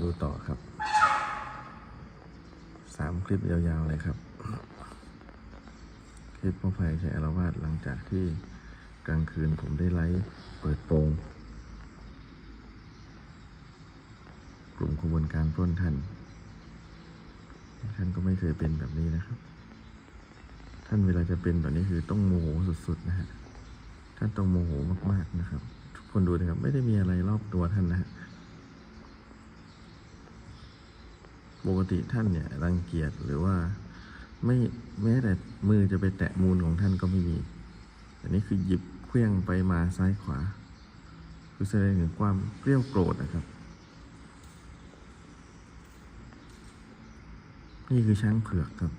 ดูต่อครับสามคลิปยาวๆเลยครับ คลิปพ่อไผ่ใช้อารวาสหลังจากที่กลางคืนผมได้ไลฟ์เปิดโปงกลุ่มขบวนการปล้นท่าน ท่านก็ไม่เคยเป็นแบบนี้นะครับ ท่านเวลาจะเป็นแบบนี้คือต้องโมโหสุดๆนะฮะ ท่านต้องโมโหมากๆนะครับ ทุกคนดูนะครับ ไม่ได้มีอะไรรอบตัวท่านนะฮะ ปกติท่านเนี่ยรังเกียจหรือว่าไม่แม้แต่มือจะไปแตะมูลของท่านก็ไม่มีอันนี้คือหยิบเคลื่องไปมาซ้ายขวา คือแสดงถึงความเกรี้ยวโกรธนะครับ นี่คือช้างเผือกครับ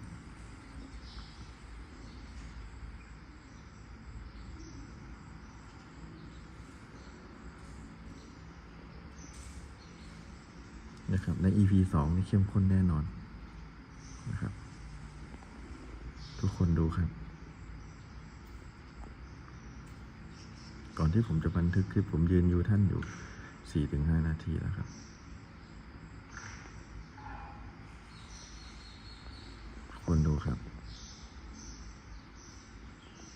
นะครับใน EP สองนี่เข้มข้นแน่นอนนะครับ ทุกคนดูครับ ก่อนที่ผมจะบันทึกคลิปผมยืนอยู่ท่านอยู่สี่ถึงห้านาทีแล้วครับ ทุกคนดูครับ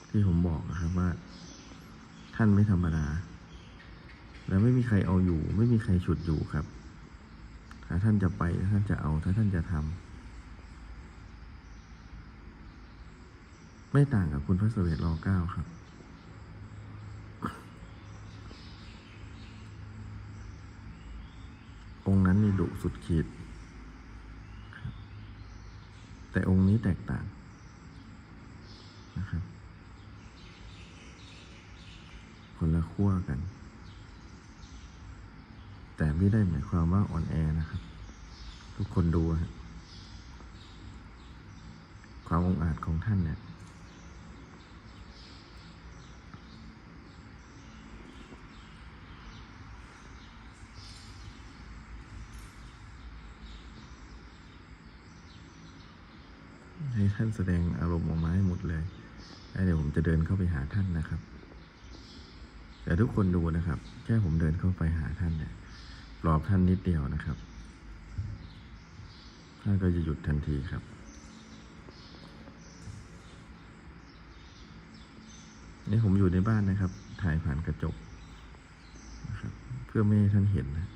ที่ผมบอกนะครับว่า ท่านไม่ธรรมดา และไม่มีใครเอาอยู่ ไม่มีใครฉุดอยู่ครับ ถ้าท่านจะไปถ้าท่านจะเอาถ้าท่านจะทำไม่ต่างกับคุณพระเสวตรอเก้าครับ องค์นั้นนี่ดุสุดขีด แต่องค์นี้แตกต่างนะครับคนละขั้วกัน แต่ไม่ได้หมายความว่าอ่อนแอนะครับ ทุกคนดูฮะความองอาจของท่านเนี่ยให้ท่านแสดงอารมณ์ออกมาให้หมดเลยแล้วเดี๋ยวผมจะเดินเข้าไปหาท่านนะครับ แต่ทุกคนดูนะครับ แค่ผมเดินเข้าไปหาท่านเนี่ย ปลอบท่านนิดเดียวนะครับ ท่านก็จะหยุดทันทีครับ นี่ผมอยู่ในบ้านนะครับ ถ่ายผ่านกระจกนะครับ เพื่อไม่ให้ท่านเห็นนะ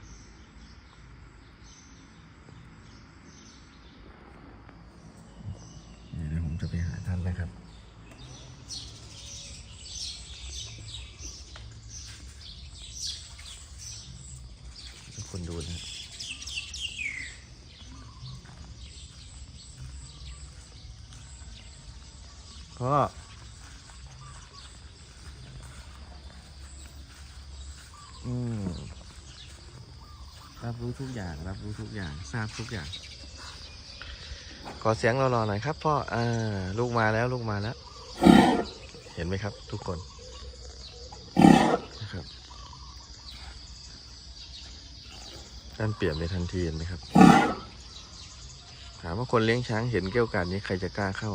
เดี๋ยวผมจะไปหาท่านนะครับ คนดูนะพ่ออืมรับรู้ทุกอย่าง รับรู้ทุกอย่าง ทราบทุกอย่าง ขอเสียงรอๆหน่อยครับพ่ออ่าลูกมาแล้วลูกมาแล้ว เห็นไหมครับ ทุกคนนะครับ ท่านเปลี่ยนไปทันทีเห็นไหมครับ ถามว่าคนเลี้ยงช้างเห็นเกี้ยวกันนี้ใครจะกล้าเข้า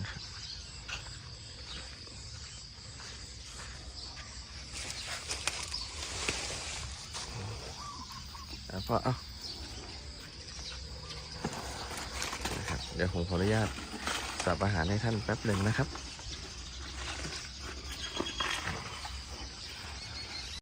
นะครับอะพ่อเอานะครับเดี๋ยวผมขออนุญาตสับอาหารให้ท่านแป๊บหนึ่งนะครับ